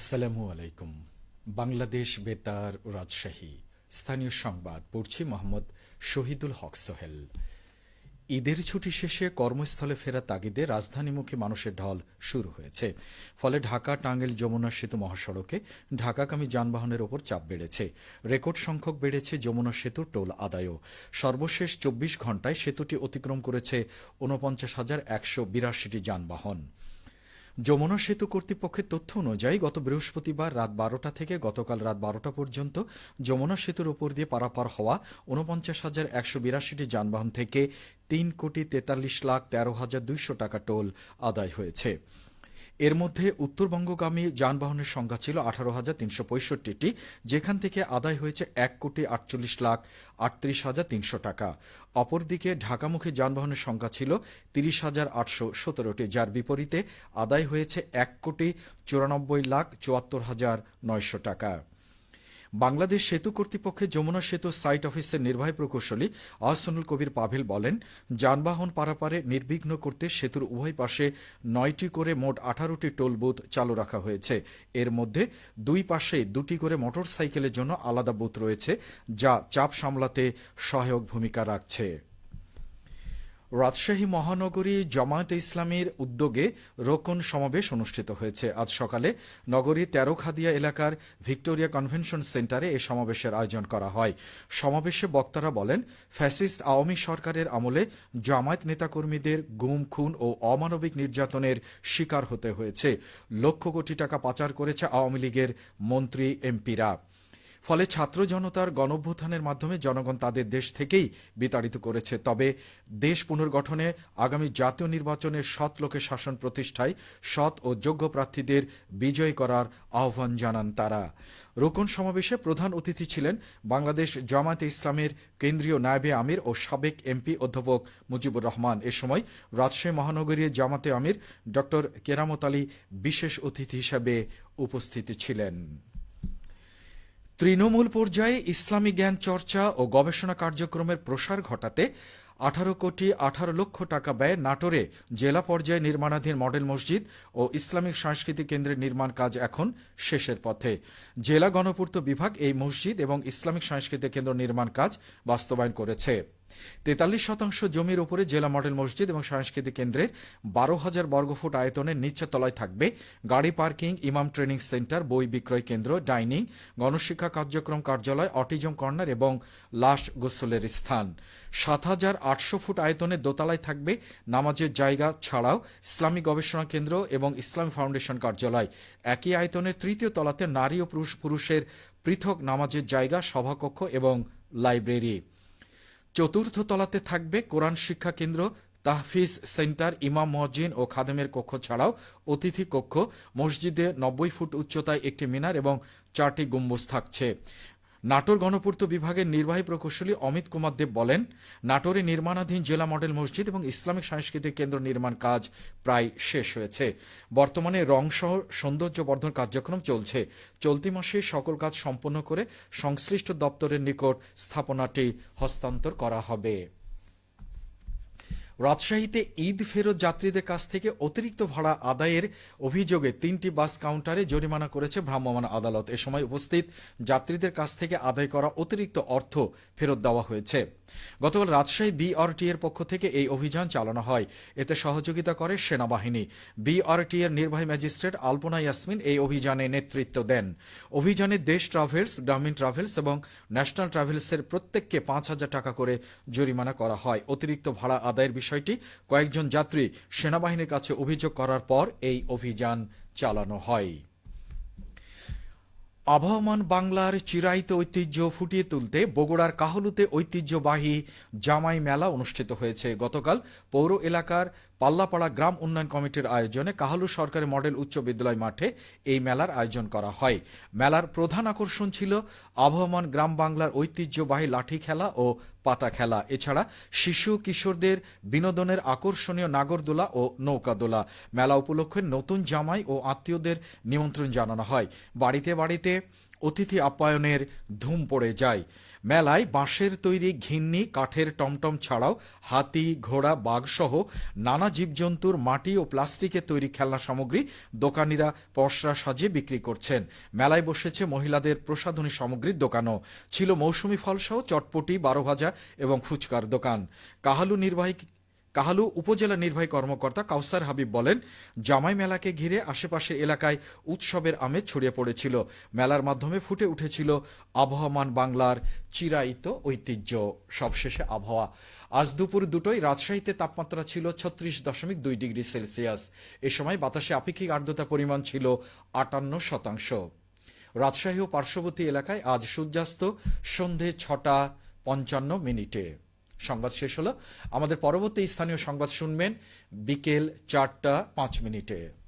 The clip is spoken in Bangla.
আসসালামু আলাইকুম। বাংলাদেশ বেতার রাজশাহী। স্থানীয় সংবাদ, পড়ছি মোহাম্মদ শহীদুল হক সোহেল। ঈদের ছুটি শেষে কর্মস্থলে ফেরা তাগিদে রাজধানীমুখী মানুষের ঢল শুরু হয়েছে। ফলে ঢাকা টাঙ্গেল যমুনা সেতু মহাসড়কে ঢাকাগামী যানবাহনের ওপর চাপ বেড়েছে। রেকর্ড সংখ্যক বেড়েছে যমুনা সেতুর টোল আদায়ও। সর্বশেষ চব্বিশ ঘন্টায় সেতুটি অতিক্রম করেছে ঊনপঞ্চাশ হাজার একশো বিরাশিটি যানবাহন। যমুনা সেতু কর্তৃপক্ষের তথ্য অনুযায়ী গত বৃহস্পতিবার রাত বারোটা থেকে গতকাল রাত বারোটা পর্যন্ত যমুনা সেতুর ওপর দিয়ে পারাপার হওয়া উনপঞ্চাশ হাজার একশো বিরাশিটি যানবাহন থেকে তিন কোটি তেতাল্লিশ লাখ তেরো হাজার দুইশো টাকা টোল আদায় হয়েছে। এর মধ্যে উত্তরবঙ্গগামী যানবাহনের সংখ্যা ছিল আঠারো হাজার তিনশো পঁয়ষট্টিটি, যেখান থেকে আদায় হয়েছে এক কোটি আটচল্লিশ লাখ আটত্রিশ হাজার তিনশো টাকা। অপরদিকে ঢাকামুখী যানবাহনের সংখ্যা ছিল তিরিশ হাজার আটশো সতেরোটি, যার বিপরীতে আদায় হয়েছে এক কোটি চুরানব্বই লাখ চুয়াত্তর হাজার নয়শো টাকা। বাংলাদেশ সেতু কর্তৃপক্ষের যমুনা সেতু সাইট অফিসের নির্বাহী প্রকৌশলী আহসানুল কবির পাভিল বলেন, যানবাহন পারাপারে নির্বিঘ্ন করতে সেতুর উভয় পাশে নয়টি করে মোট আঠারোটি টোল বুথ চালু রাখা হয়েছে। এর মধ্যে দুই পাশে দুটি করে মোটর সাইকেলের জন্য আলাদা বুথ রয়েছে, যা চাপ সামলাতে সহায়ক ভূমিকা রাখছে। রাজশাহী মহানগরী জামায়াতে ইসলামীর উদ্যোগে রোকন সমাবেশ অনুষ্ঠিত হয়েছে। আজ সকালে নগরীর তেরোখাদিয়া এলাকার ভিক্টোরিয়া কনভেনশন সেন্টারে এ সমাবেশের আয়োজন করা হয়। সমাবেশে বক্তারা বলেন, ফ্যাসিস্ট আওয়ামী সরকারের আমলে জামায়াত নেতাকর্মীদের গুম, খুন ও অমানবিক নির্যাতনের শিকার হতে হয়েছে। লক্ষ কোটি টাকা পাচার করেছে আওয়ামী লীগের মন্ত্রী, এমপিরা। ফলে ছাত্র জনতার গণভ্যুত্থানের মাধ্যমে জনগণ তাদের দেশ থেকেই বিতাড়িত করেছে। তবে দেশ পুনর্গঠনে আগামী জাতীয় নির্বাচনের সৎ লোকের শাসন প্রতিষ্ঠায় সৎ ও যোগ্য প্রার্থীদের বিজয় করার আহ্বান জানান তারা। রোকন সমাবেশে প্রধান অতিথি ছিলেন বাংলাদেশ জামায়াতে ইসলামের কেন্দ্রীয় নায়বে আমির ও সাবেক এমপি অধ্যাপক মুজিবুর রহমান। এ সময় রাজশাহী মহানগরীর জামাতে আমির ড কেরামত আলী বিশেষ অতিথি হিসেবে উপস্থিত ছিলেন। তৃণমূল পর্যায়ে ইসলামী জ্ঞান চর্চা ও গবেষণা কার্যক্রমের প্রসার ঘটাতে আঠারো কোটি আঠারো লক্ষ টাকা ব্যয়ে নাটোরে জেলা পর্যায়ে নির্মাণাধীন মডেল মসজিদ ও ইসলামিক সাংস্কৃতিক কেন্দ্রের নির্মাণ কাজ এখন শেষের পথে। জেলা গণপূর্ত বিভাগ এই মসজিদ এবং ইসলামিক সাংস্কৃতিক কেন্দ্র নির্মাণ কাজ বাস্তবায়ন করেছে। তেতাল্লিশ শতাংশ জমির উপরে জেলা মডেল মসজিদ এবং সাংস্কৃতিক কেন্দ্রের বারো হাজার বর্গফুট আয়তনের নিচে তলায় থাকবে গাড়ি পার্কিং, ইমাম ট্রেনিং সেন্টার, বই বিক্রয় কেন্দ্র, ডাইনিং, গণশিক্ষা কার্যক্রম কার্যালয়, অটিজম কর্নার এবং লাশ গোসলের স্থান। সাত হাজার আটশো ফুট আয়তনের দোতলায় থাকবে নামাজের জায়গা ছাড়াও ইসলামী গবেষণা কেন্দ্র এবং ইসলামী ফাউন্ডেশন কার্যালয়। একই আয়তনের তৃতীয় তলাতে নারী ও পুরুষ পুরুষের পৃথক নামাজের জায়গা, সভাকক্ষ এবং লাইব্রেরি। চতুর্থ তলাতে থাকবে কোরআন শিক্ষা কেন্দ্র, তাহফিজ সেন্টার, ইমাম মহজিন ও খাদেমের কক্ষ ছাড়াও অতিথি কক্ষ। মসজিদে নব্বই ফুট উচ্চতায় একটি মিনার এবং চারটি গম্বুজ থাকছে। নাটোর গণপূর্ত বিভাগের নির্বাহী প্রকৌশলী অমিত কুমার দেব বলেন, নাটোরে নির্মাণাধীন জেলা মডেল মসজিদ এবং ইসলামিক সাংস্কৃতিক কেন্দ্র নির্মাণ কাজ প্রায় শেষ হয়েছে। বর্তমানে রং সহ সৌন্দর্য বর্ধন কার্যক্রম চলছে। চলতি মাসে সকল কাজ সম্পন্ন করে সংশ্লিষ্ট দপ্তরের নিকট স্থাপনাটি হস্তান্তর করা হবে। রাজশাহীতে ঈদ ফেরত যাত্রীদের কাছ থেকে অতিরিক্ত ভাড়া আদায়ের অভিযোগে তিনটি বাস কাউন্টারে জরিমানা করেছে ভ্রাম্যমাণ আদালত। এ সময় উপস্থিত যাত্রীদের কাছ থেকে আদায় করা অতিরিক্ত অর্থ ফেরত দেওয়া হয়েছে। গতকাল রাজশাহী বিআরটি এর পক্ষ থেকে এই অভিযান চালানো হয়। এতে সহযোগিতা করে সেনাবাহিনী। বিআরটি এর নির্বাহী ম্যাজিস্ট্রেট আলপনা ইয়াসমিন এই অভিযানে নেতৃত্ব দেন। অভিযানে দেশ ট্রাভেলস, গ্রামীণ ট্রাভেলস এবং ন্যাশনাল ট্রাভেলসের প্রত্যেককে পাঁচ হাজার টাকা করে জরিমানা করা হয়। অতিরিক্ত ভাড়া আদায়ের বিষয়টি কয়েকজন যাত্রী সেনাবাহিনীর কাছে অভিযোগ করার পর এই অভিযান চালানো হয়। আবহমান বাংলার চিরায়িত ঐতিহ্য ফুটিয়ে তুলতে বগুড়ার কাহলুতে ঐতিহ্যবাহী জামাই মেলা অনুষ্ঠিত হয়েছে। গতকাল পৌর এলাকার পাল্লাপাড়া গ্রাম উন্নয়ন কমিটির আয়োজনে কাহালু সরকারি মডেল উচ্চ বিদ্যালয় মাঠে এই মেলার আয়োজন করা হয়। মেলার প্রধান আকর্ষণ ছিল আবহমান গ্রাম বাংলার ঐতিহ্যবাহী লাঠি খেলা ও পাতা খেলা। এছাড়া শিশু, কিশোরদের বিনোদনের আকর্ষণীয় নাগরদোলা ও নৌকাদোলা। মেলা উপলক্ষে নতুন জামাই ও আত্মীয়দের নিমন্ত্রণ জানানো হয়। বাড়িতে বাড়িতে অতিথি আপ্যায়নের ধুম পড়ে যায়। মেলায় বাঁশের তৈরি ঘিন্নি, কাঠের টমটম ছাড়াও হাতি, ঘোড়া, বাঘসহ নানা জীবজন্তুর মাটি ও প্লাস্টিকের তৈরি খেলনা সামগ্রী দোকানিরা পসরা সাজিয়ে বিক্রি করছেন। মেলায় বসেছে মহিলাদের প্রসাধনী সামগ্রীর দোকানও। ছিল মৌসুমি ফলসহ চটপটি বারো ভাজা এবং ফুচকার দোকান। কাহালু নির্বাহী কাহালু উপজেলা নির্বাহী কর্মকর্তা কাউসার হাবিব বলেন, জামাই মেলাকে ঘিরে আশেপাশের এলাকায় উৎসবের আমেজ ছড়িয়ে পড়েছিল। মেলার মাধ্যমে ফুটে উঠেছিল আবহমান বাংলার চিরায়িত ঐতিহ্য। সবশেষে আবহাওয়া। আজ দুপুর দুটোই রাজশাহীতে তাপমাত্রা ছিল ছত্রিশ দশমিক দুই ডিগ্রি সেলসিয়াস। এ সময় বাতাসে আপেক্ষিক আর্দ্রতা পরিমাণ ছিল আটান্ন শতাংশ। রাজশাহী ও পার্শ্ববর্তী এলাকায় আজ সূর্যাস্ত সন্ধে ছটা পঞ্চান্ন মিনিটে। সংবাদ শেষ হলো। আমাদের পরবর্তী স্থানীয় সংবাদ শুনবেন বিকেল চারটা পাঁচ মিনিটে।